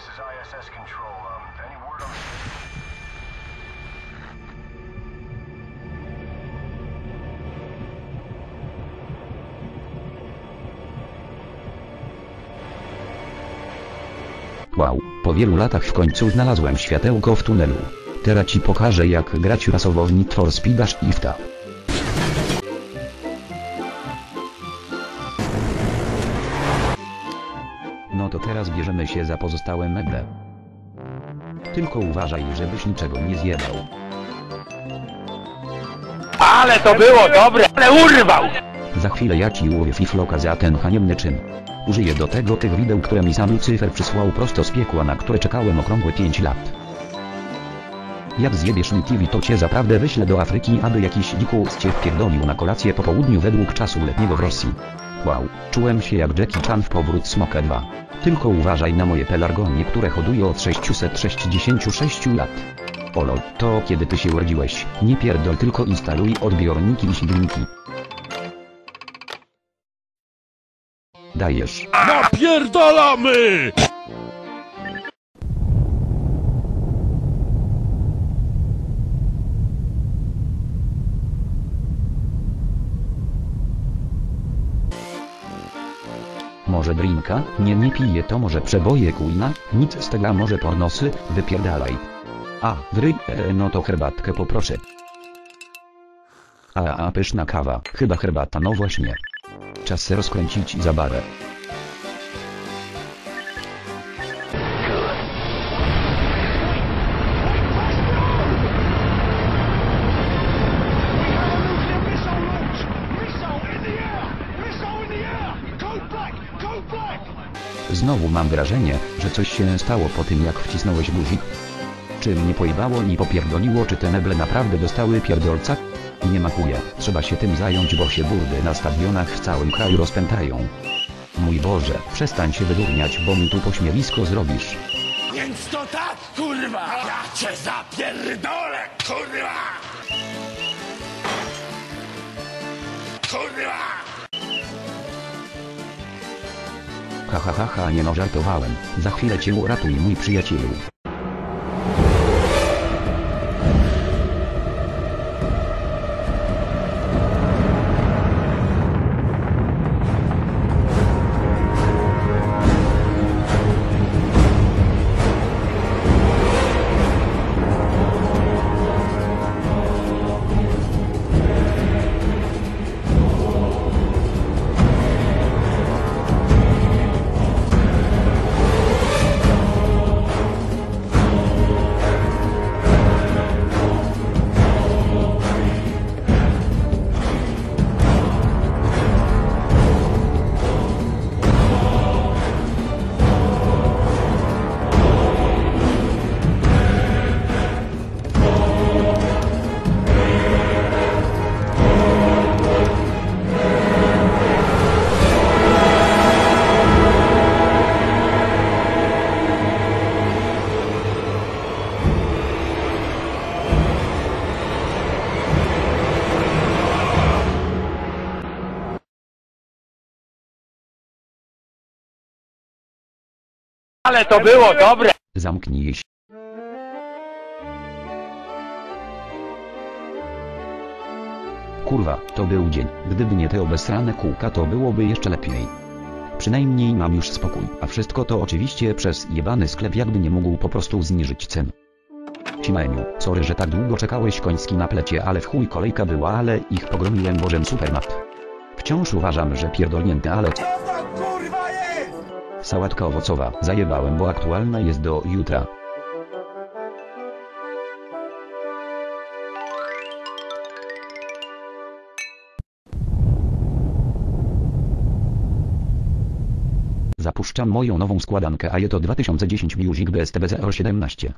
This is ISS Control. Um, any word on... Wow, po wielu latach w końcu znalazłem światełko w tunelu. Teraz ci pokażę jak grać rasowo w Need for Speed Shifta. To teraz bierzemy się za pozostałe meble. Tylko uważaj, żebyś niczego nie zjebał. Ale to było dobre, ale urwał! Za chwilę ja ci ułowię fifloka za ten haniebny czyn. Użyję do tego tych wideł, które mi sam Lucyfer przysłał prosto z piekła, na które czekałem okrągłe 5 lat. Jak zjebiesz mi TV to cię zaprawdę wyślę do Afryki, aby jakiś dzikus cię wpierdolił na kolację po południu według czasu letniego w Rosji. Wow, czułem się jak Jackie Chan w powrót Smoka 2. Tylko uważaj na moje pelargonie, które hoduję od 666 lat. Olo, to kiedy ty się urodziłeś, nie pierdol tylko instaluj odbiorniki i silniki. Dajesz. Napierdalamy! Może drinka? Nie, nie piję to może przeboje kujna? Nic z tego może pornosy? Wypierdalaj. A, wryj, e, no to herbatkę poproszę. A, a pyszna kawa, chyba herbata, no właśnie. Czas rozkręcić zabawę. Znowu mam wrażenie, że coś się stało po tym jak wcisnąłeś guzik. Czy mnie pojebało i popierdoliło czy te meble naprawdę dostały pierdolca? Nie ma trzeba się tym zająć bo się burdy na stadionach w całym kraju rozpętają. Mój Boże, przestań się wydurniać bo mi tu pośmiewisko zrobisz. Więc to tak, kurwa! Ja cię zapierdolę! Kurwa! Ha ha ha nie no żartowałem, za chwilę cię uratuj mój przyjacielu. Ale to było dobre! Zamknij się. Kurwa, to był dzień. Gdyby nie te obesrane kółka to byłoby jeszcze lepiej. Przynajmniej mam już spokój, a wszystko to oczywiście przez jebany sklep jakby nie mógł po prostu zniżyć cen. Cimeniu, sorry, że tak długo czekałeś koński na plecie, ale w chuj kolejka była, ale ich pogromiłem bożem supermat. Wciąż uważam, że pierdolnięte, ale... Sałatka owocowa, zajebałem, bo aktualna jest do jutra. Zapuszczam moją nową składankę, a je to 2010 Music BSTB 017.